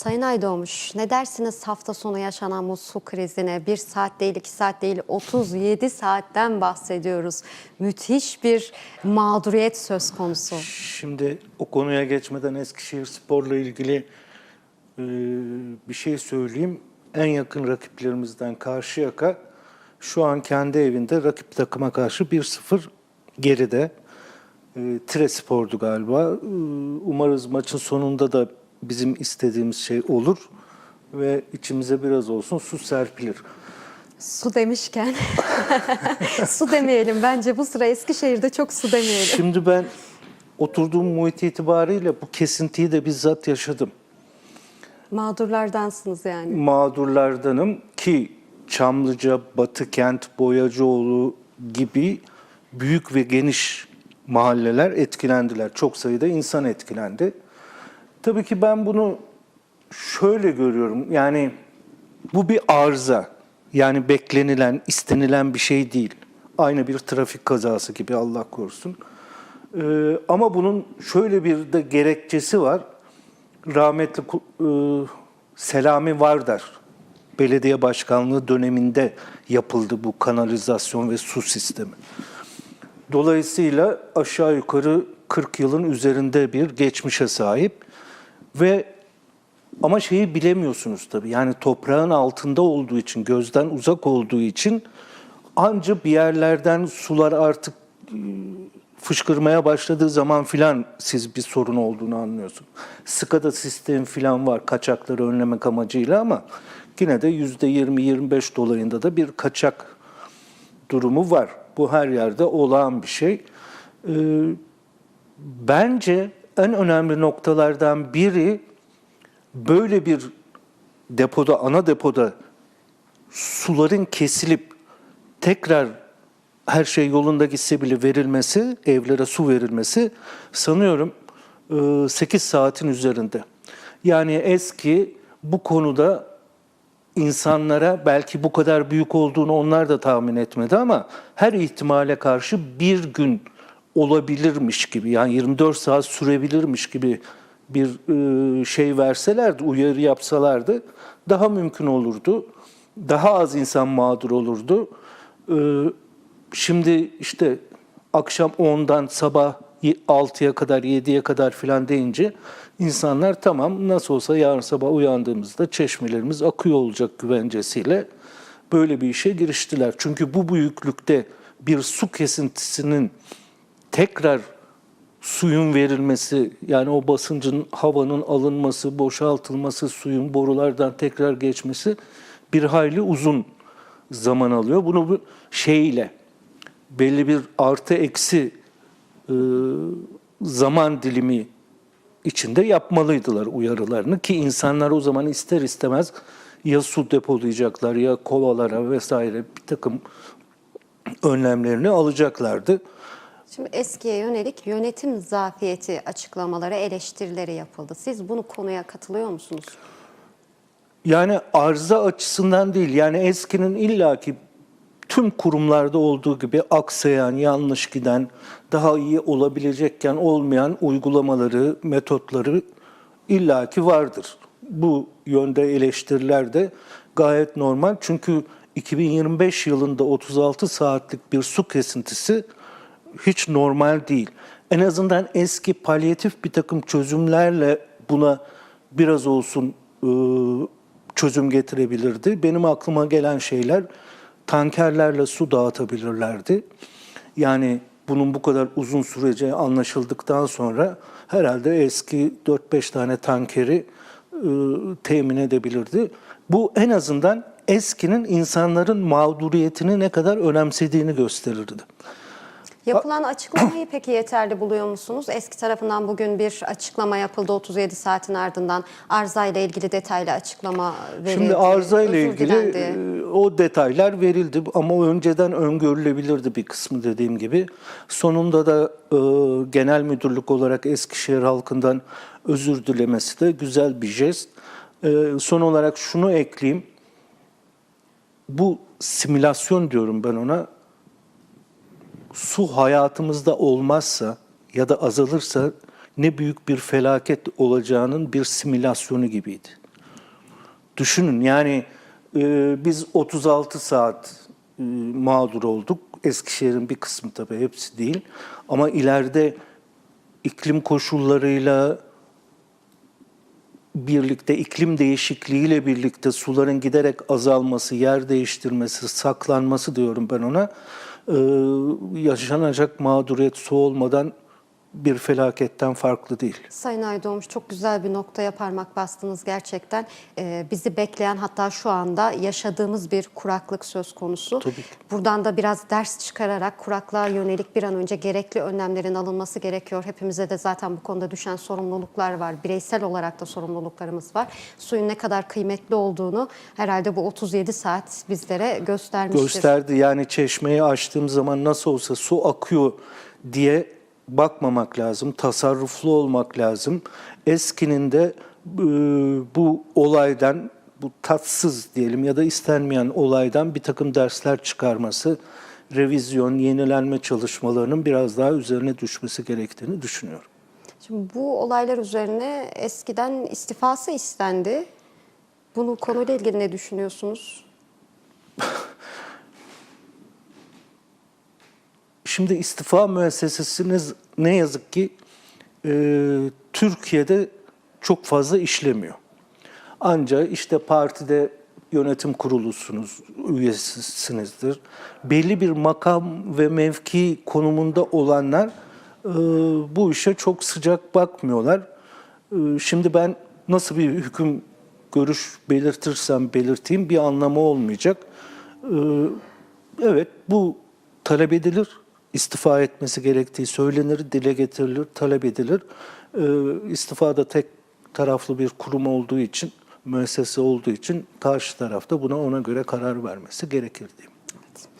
Sayın Aydoğmuş, ne dersiniz hafta sonu yaşanan bu su krizine? Bir saat değil, iki saat değil, 37 saatten bahsediyoruz. Müthiş bir mağduriyet söz konusu. Şimdi o konuya geçmeden Eskişehir Spor'la ilgili e, bir şey söyleyeyim. En yakın rakiplerimizden Karşıyaka şu an kendi evinde rakip takıma karşı 1-0 geride. E, Tire Spor'du galiba. E, umarız maçın sonunda da bizim istediğimiz şey olur ve içimize biraz olsun su serpilir. Su demişken, su demeyelim. Bence bu sıra Eskişehir'de çok su demeyelim. Şimdi ben oturduğum muhit itibariyle bu kesintiyi de bizzat yaşadım. Mağdurlardansınız yani. mağdurlardanım ki Çamlıca, Batıkent, Boyacıoğlu gibi büyük ve geniş mahalleler etkilendiler. Çok sayıda insan etkilendi. Tabii ki ben bunu şöyle görüyorum. Yani bu bir arıza. Yani beklenilen, istenilen bir şey değil. Aynı bir trafik kazası gibi Allah korusun. Ee, ama bunun şöyle bir de gerekçesi var. Rahmetli e, Selami Vardar belediye başkanlığı döneminde yapıldı bu kanalizasyon ve su sistemi. Dolayısıyla aşağı yukarı 40 yılın üzerinde bir geçmişe sahip ve ama şeyi bilemiyorsunuz tabii. Yani toprağın altında olduğu için, gözden uzak olduğu için anca bir yerlerden sular artık e, fışkırmaya başladığı zaman filan siz bir sorun olduğunu anlıyorsun. SCADA sistemi filan var kaçakları önlemek amacıyla ama yine de %20-25 dolayında da bir kaçak durumu var. Bu her yerde olağan bir şey. Ee, bence en önemli noktalardan biri böyle bir depoda, ana depoda suların kesilip tekrar her şey yolunda gitse bile verilmesi, evlere su verilmesi sanıyorum 8 saatin üzerinde. Yani eski bu konuda insanlara belki bu kadar büyük olduğunu onlar da tahmin etmedi ama her ihtimale karşı bir gün olabilirmiş gibi yani 24 saat sürebilirmiş gibi bir e, şey verselerdi, uyarı yapsalardı daha mümkün olurdu. Daha az insan mağdur olurdu. E, Şimdi işte akşam 10'dan sabah 6'ya kadar 7'ye kadar filan deyince insanlar tamam nasıl olsa yarın sabah uyandığımızda çeşmelerimiz akıyor olacak güvencesiyle böyle bir işe giriştiler. Çünkü bu büyüklükte bir su kesintisinin tekrar suyun verilmesi yani o basıncın havanın alınması, boşaltılması, suyun borulardan tekrar geçmesi bir hayli uzun zaman alıyor. Bunu bu şeyle belli bir artı eksi e, zaman dilimi içinde yapmalıydılar uyarılarını ki insanlar o zaman ister istemez ya su depolayacaklar ya kovalara vesaire bir takım önlemlerini alacaklardı. Şimdi eskiye yönelik yönetim zafiyeti açıklamaları, eleştirileri yapıldı. Siz bunu konuya katılıyor musunuz? Yani arıza açısından değil yani eskinin illaki tüm kurumlarda olduğu gibi aksayan, yanlış giden, daha iyi olabilecekken olmayan uygulamaları, metotları illaki vardır. Bu yönde eleştiriler de gayet normal. Çünkü 2025 yılında 36 saatlik bir su kesintisi hiç normal değil. En azından eski palyatif bir takım çözümlerle buna biraz olsun ıı, çözüm getirebilirdi. Benim aklıma gelen şeyler tankerlerle su dağıtabilirlerdi. Yani bunun bu kadar uzun süreceği anlaşıldıktan sonra herhalde eski 4-5 tane tankeri ıı, temin edebilirdi. Bu en azından eskinin insanların mağduriyetini ne kadar önemsediğini gösterirdi. Yapılan açıklamayı peki yeterli buluyor musunuz? Eski tarafından bugün bir açıklama yapıldı 37 saatin ardından arıza ile ilgili detaylı açıklama verildi. Şimdi arıza ile özür ilgili dilendi. e, o detaylar verildi ama önceden öngörülebilirdi bir kısmı dediğim gibi. Sonunda da e, genel müdürlük olarak Eskişehir halkından özür dilemesi de güzel bir jest. E, son olarak şunu ekleyeyim. Bu simülasyon diyorum ben ona. Su hayatımızda olmazsa ya da azalırsa ne büyük bir felaket olacağının bir simülasyonu gibiydi. Düşünün yani e, biz 36 saat e, mağdur olduk. Eskişehir'in bir kısmı tabii hepsi değil. Ama ileride iklim koşullarıyla birlikte iklim değişikliğiyle birlikte suların giderek azalması, yer değiştirmesi, saklanması diyorum ben ona. E, yaşanacak mağduriyet su olmadan bir felaketten farklı değil. Sayın Aydoğmuş çok güzel bir noktaya parmak bastınız gerçekten. Ee, bizi bekleyen hatta şu anda yaşadığımız bir kuraklık söz konusu. Tabii ki. Buradan da biraz ders çıkararak kuraklığa yönelik bir an önce gerekli önlemlerin alınması gerekiyor. Hepimize de zaten bu konuda düşen sorumluluklar var. Bireysel olarak da sorumluluklarımız var. Suyun ne kadar kıymetli olduğunu herhalde bu 37 saat bizlere göstermiştir. gösterdi. Yani çeşmeyi açtığım zaman nasıl olsa su akıyor diye bakmamak lazım. Tasarruflu olmak lazım. Eskinin de e, bu olaydan, bu tatsız diyelim ya da istenmeyen olaydan bir takım dersler çıkarması, revizyon, yenilenme çalışmalarının biraz daha üzerine düşmesi gerektiğini düşünüyorum. Şimdi bu olaylar üzerine eskiden istifası istendi. Bunu konuyla ilgili ne düşünüyorsunuz? Şimdi istifa müessesesiniz ne yazık ki e, Türkiye'de çok fazla işlemiyor. Ancak işte partide yönetim kurulusunuz, üyesisinizdir. Belli bir makam ve mevki konumunda olanlar e, bu işe çok sıcak bakmıyorlar. E, şimdi ben nasıl bir hüküm görüş belirtirsem belirteyim bir anlamı olmayacak. E, evet bu talep edilir. İstifa etmesi gerektiği söylenir, dile getirilir, talep edilir. E, istifa da tek taraflı bir kurum olduğu için, müessese olduğu için karşı tarafta buna ona göre karar vermesi gerekir diyeyim.